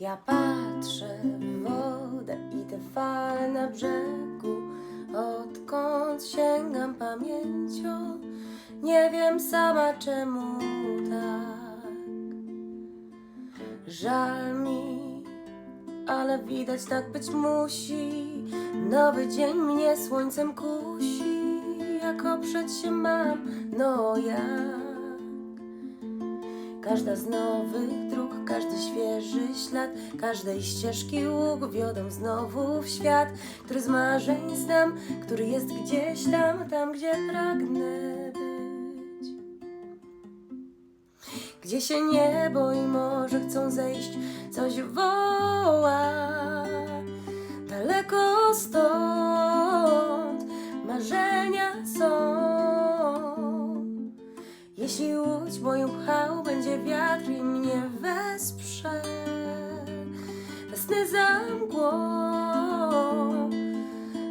Ja patrzę w wodę i te fale na brzegu, odkąd sięgam pamięcią, nie wiem sama czemu tak. Żal mi, ale widać tak być musi. Nowy dzień mnie słońcem kusi, jak oprzeć się mam, no jak. Każda z nowych dróg, każdy świeży ślad, każdej ścieżki łuk wiodą znowu w świat, który z marzeń znam, który jest gdzieś tam, tam gdzie pragnę być. Gdzie się niebo i morze chcą zejść, coś woła. Jeśli łódź moją pchał, będzie wiatr i mnie wesprze. Wesnę za mgłą,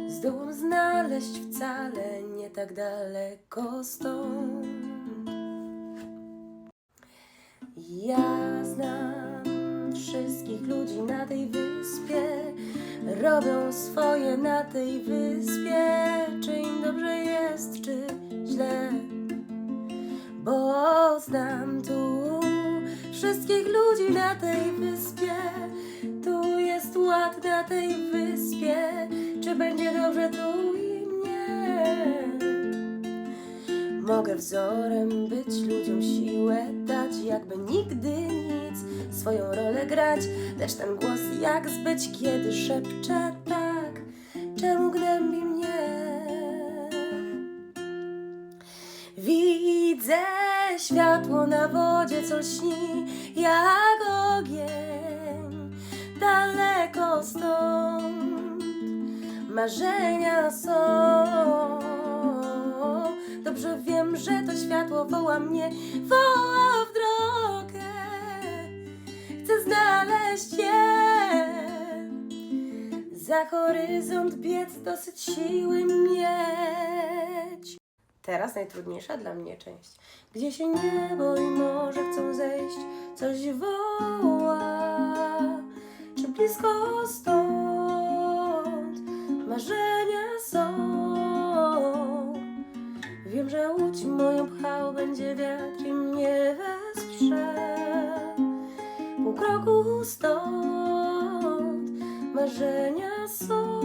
zdołam znaleźć wcale nie tak daleko stąd. Ja znam wszystkich ludzi na tej wyspie, robią swoje na tej wyspie, czy im dobrze jest, czy źle bo znam tu wszystkich ludzi na tej wyspie. Tu jest ład na tej wyspie, czy będzie dobrze tu i mnie. Mogę wzorem być, ludziom siłę dać, jakby nigdy nic, swoją rolę grać, lecz ten głos jak zbyć, kiedy szepcze tak, czemu gnębi mnie? Światło na wodzie, co lśni jak ogień. Daleko stąd marzenia są. Dobrze wiem, że to światło woła mnie, woła w drogę. Chcę znaleźć je. Za horyzont biec, dosyć siły mieć. Teraz najtrudniejsza dla mnie część, gdzie się niebo i morze chcą zejść, coś woła, czy blisko stąd marzenia są. Wiem, że łódź moją pchał będzie wiatr i mnie wesprze. Pół kroku stąd marzenia są.